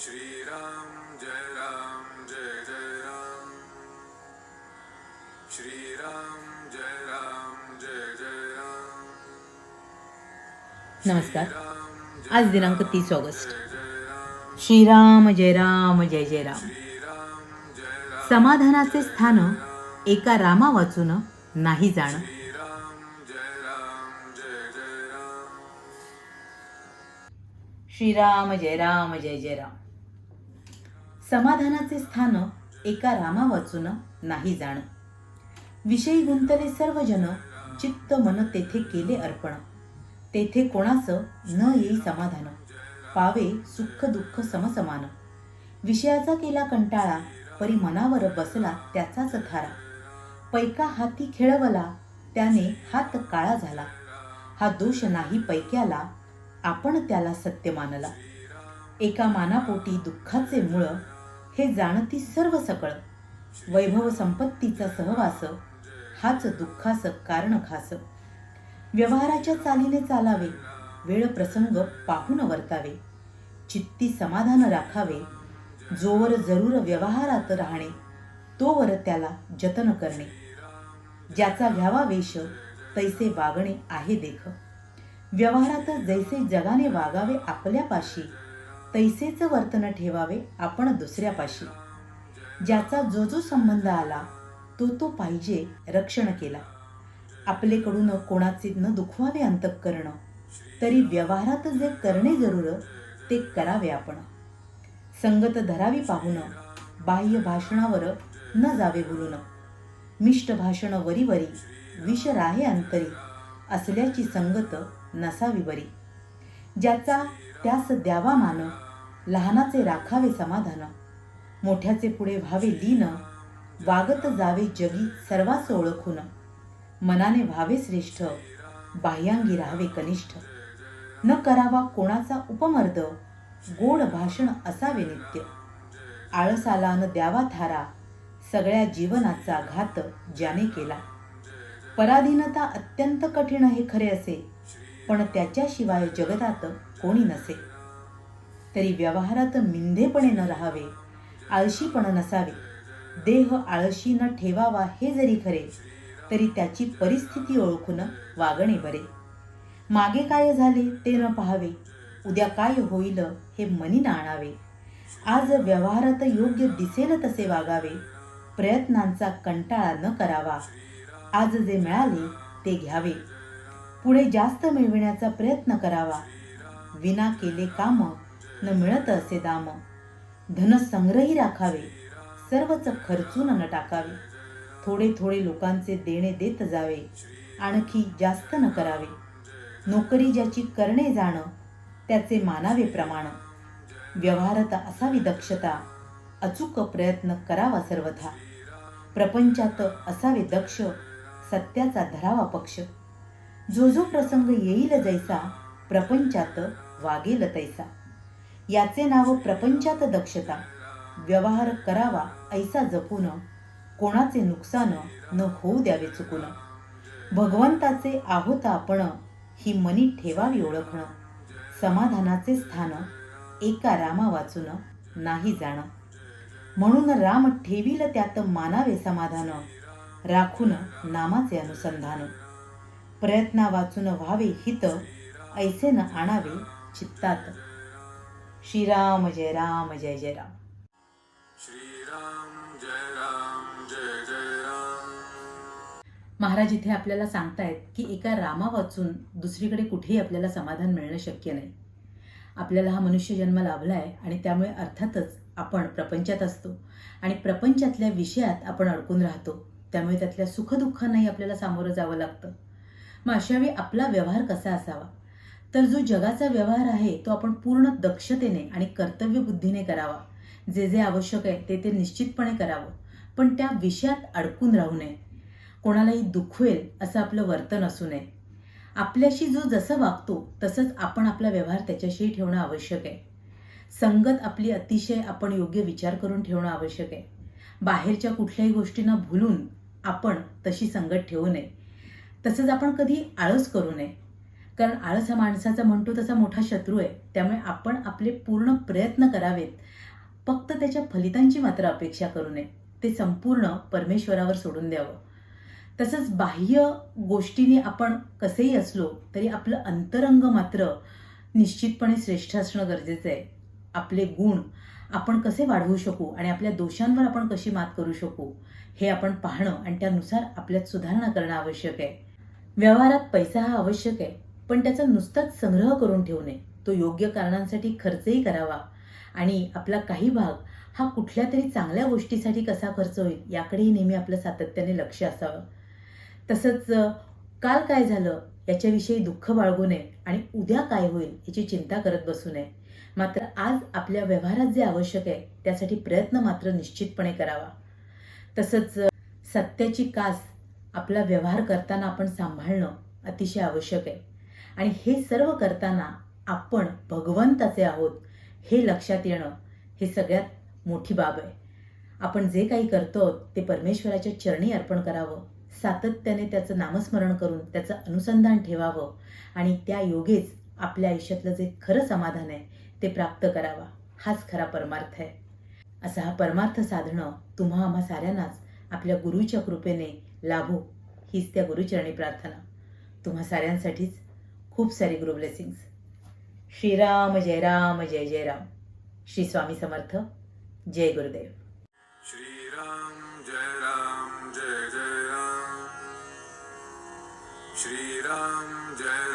श्रीराम जय राम जय जय राम। श्रीराम जय राम जय जय राम। नमस्कार. आज दिनांक तीस ऑगस्ट. श्रीराम जय राम जय जय राम. श्रीराम जय राम समाधानाचे स्थान एका रामा वाचून नाही जाणं श्रीराम जय राम जय जय राम श्रीराम जय राम जय जय राम समाधानाचे स्थान एका रामा वाचून नाही जाणं. विषयी गुंतले सर्वजन चित्त मन तेथे केले अर्पण. तेथे कोणाचं न येई समाधान. पावे सुख दुःख समसमान. विषयाचा केला कंटाळा परी मनावर बसला त्याचाच थारा. पैका हाती खेळवला त्याने हात काळा झाला. हा दोष नाही पैक्याला आपण त्याला सत्य मानला. एका मानापोटी दुःखाचे मूळ हे जाणती सर्व सकळ. वैभव संपत्तीचा सहवास हाच दुःखास कारण खास. व्यवहाराच्या चालीने चालावे वेळ प्रसंग पाहून वर्तावे. चित्ती समाधान राखावे जोवर जरूर व्यवहारात राहणे तोवर त्याला जतन करणे. ज्याचा घ्यावा वेश तैसे वागणे आहे देख. व्यवहारात जैसे जगाने वागावे आपल्यापाशी तैसेचं वर्तन ठेवावे आपण दुसऱ्यापाशी. ज्याचा जो जो संबंध आला तो तो पाहिजे रक्षण केला. आपलेकडून कोणाचे न दुखवावे अंतःकरण तरी व्यवहारात जे करणे जरूर ते करावे आपण. संगत धरावी पाहून बाह्य भाषणावर न जावे बोलून. मिष्ट भाषण वरी वरी विष राहे अंतरी असल्याची संगत नसावी बरी. ज्याचा त्यास द्यावा मान लहानाचे राखावे समाधान. मोठ्याचे पुढे व्हावे लीन. वागत जावे जगी सर्वास ओळखून. मनाने व्हावे श्रेष्ठ. बाह्यांगी राहावे कनिष्ठ. न करावा कोणाचा उपमर्द. गोड भाषण असावे नित्य. आळसाला न द्यावा थारा. सगळ्या जीवनाचा घात ज्याने केला. पराधीनता अत्यंत कठीण हे खरे असे पण त्याच्याशिवाय जगतात कोणी नसे. तरी व्यवहारात मिंधेपणे न राहावे आळशीपण नसावे. देह आळशी न ठेवावा हे जरी खरे तरी त्याची परिस्थिती ओळखून वागणे बरे. मागे काय झाले ते न पाहावे उद्या काय होईल हे मनी न आणावे. आज व्यवहारात योग्य दिसेल तसे वागावे प्रयत्नांचा कंटाळा न करावा. आज जे मिळाले ते घ्यावे. पुढे जास्त मिळविण्याचा प्रयत्न करावा. विना केले काम न मिळत असे दाम. धन संग्रही राखावे सर्वच खर्चून न टाकावे. थोडे थोडे लोकांचे देणे देत जावे आणखी जास्त न करावे. नोकरी ज्याची करणे जाणं त्याचे मानावे प्रमाण. व्यवहारात असावी दक्षता अचूक प्रयत्न करावा सर्वथा. प्रपंचात असावे दक्ष सत्याचा धरावा पक्ष. जो जो प्रसंग येईल जैसा प्रपंचात वागेल तैसा. याचे नाव प्रपंचात दक्षता. व्यवहार करावा ऐसा जपून कोणाचे नुकसान न होऊ द्यावे चुकून. भगवंताचे आहोत आपण ही मनी ठेवावी ओळखणं. समाधानाचे स्थान एका रामा वाचून नाही जाणं. म्हणून राम ठेवील त्यात मानावे समाधान राखून नामाचे अनुसंधान. प्रयत्ना वाचून व्हावे हित ऐसे न आणावे चित्तात. श्रीराम जय राम जय जय राम. श्रीराम जय राम जय जय राम. महाराज इथे आपल्याला सांगतायत की एका रामा वाचून दुसरीकडे कुठेही आपल्याला समाधान मिळणं शक्य नाही. आपल्याला हा मनुष्य जन्म लाभला आहे आणि त्यामुळे अर्थातच आपण प्रपंचात असतो आणि प्रपंचातल्या विषयात आपण अडकून राहतो. त्यामुळे त्यातल्या सुखदुःखांनाही आपल्याला सामोरं जावं लागतं. मग अशावेळी आपला व्यवहार कसा असावा? तर जो जगाचा व्यवहार आहे तो आपण पूर्ण दक्षतेने आणि कर्तव्यबुद्धीने करावा. जे जे आवश्यक आहे ते ते निश्चितपणे करावं. पण त्या विषयात अडकून राहू नये. कोणालाही दुखवेल असं आपलं वर्तन असू नये. आपल्याशी जो जसं वागतो तसंच आपण आपला व्यवहार त्याच्याशी ठेवणं आवश्यक आहे. संगत आपली अतिशय आपण योग्य विचार करून ठेवणं आवश्यक आहे. बाहेरच्या कुठल्याही गोष्टींना भुलून आपण तशी संगत ठेवू नये. तसंच आपण कधी आळस करू नये. कारण आळस हा माणसाचा म्हणतो तसा मोठा शत्रू आहे. त्यामुळे आपण आपले पूर्ण प्रयत्न करावेत. फक्त त्याच्या फलितांची मात्र अपेक्षा करू नये. ते संपूर्ण परमेश्वरावर सोडून द्यावं. तसंच बाह्य गोष्टीने आपण कसेही असलो तरी आपलं अंतरंग मात्र निश्चितपणे श्रेष्ठ असणं गरजेचं आहे. आपले गुण आपण कसे वाढवू शकू आणि आपल्या दोषांवर आपण कशी मात करू शकू हे आपण पाहणं आणि त्यानुसार आपल्यात सुधारणा करणं आवश्यक आहे. व्यवहारात पैसा हा आवश्यक आहे. पण त्याचा नुसताच संग्रह करून ठेवू नये. तो योग्य कारणांसाठी खर्चही करावा. आणि आपला काही भाग हा कुठल्या तरी चांगल्या गोष्टीसाठी कसा खर्च होईल याकडेही नेहमी आपलं सातत्याने लक्ष असावं. तसंच काल काय झालं याच्याविषयी दुःख बाळगू नये आणि उद्या काय होईल याची चिंता करत बसू नये. मात्र आज आपल्या व्यवहारात जे आवश्यक आहे त्यासाठी प्रयत्न मात्र निश्चितपणे करावा. तसंच सत्याची कास आपला व्यवहार करताना आपण सांभाळणं अतिशय आवश्यक आहे. आणि हे सर्व करताना आपण भगवंताचे आहोत हे लक्षात येणं हे सगळ्यात मोठी बाब आहे. आपण जे काही करतो ते परमेश्वराच्या चरणी अर्पण करावं सातत्याने त्याचं नामस्मरण करून त्याचं अनुसंधान ठेवावं आणि त्या योगेच आपल्या आयुष्यातलं जे खरं समाधान आहे ते प्राप्त करावा. हाच खरा परमार्थ आहे. असा हा परमार्थ साधणं तुम्हा आम्हा साऱ्यांनाच आपल्या गुरुच्या कृपेने लाभो हीच त्या गुरुचरणी प्रार्थना. तुम्हा साऱ्यांसाठीच खूप सारी गुरु ब्लेसिंग्स श्रीराम जय राम जय जय राम. श्री स्वामी समर्थ जय गुरुदेव. श्रीराम जय राम जय जय राम. श्रीराम जय